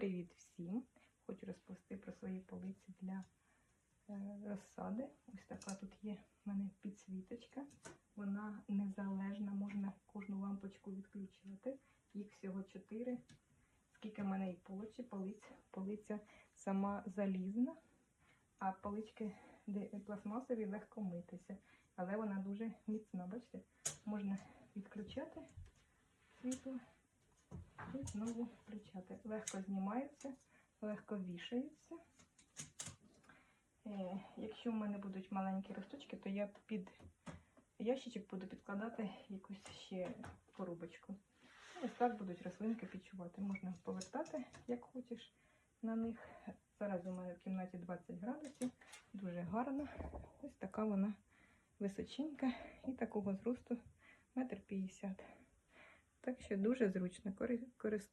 Привіт всім! Хочу розповісти про свої полиці для е, розсади. Ось така тут є в мене підсвіточка. Вона незалежна, можна кожну лампочку відключати. Їх всього 4. Скільки в мене і полиці, полиць, полиця сама залізна, а полички пластмасові легко митися. Але вона дуже міцна. Бачите, можна відключати світло і знову включати. Легко знімаються, легко вішаються. Е, якщо в мене будуть маленькі росточки, то я під ящичок буду підкладати якусь ще коробочку. Ось так будуть рослинки підчувати. Можна повертати, як хочеш на них. Зараз у мене в кімнаті 20 градусів, дуже гарна. Ось така вона височенька і такого зросту метр п'ятдесят. Так що дуже зручно. Кори- корис-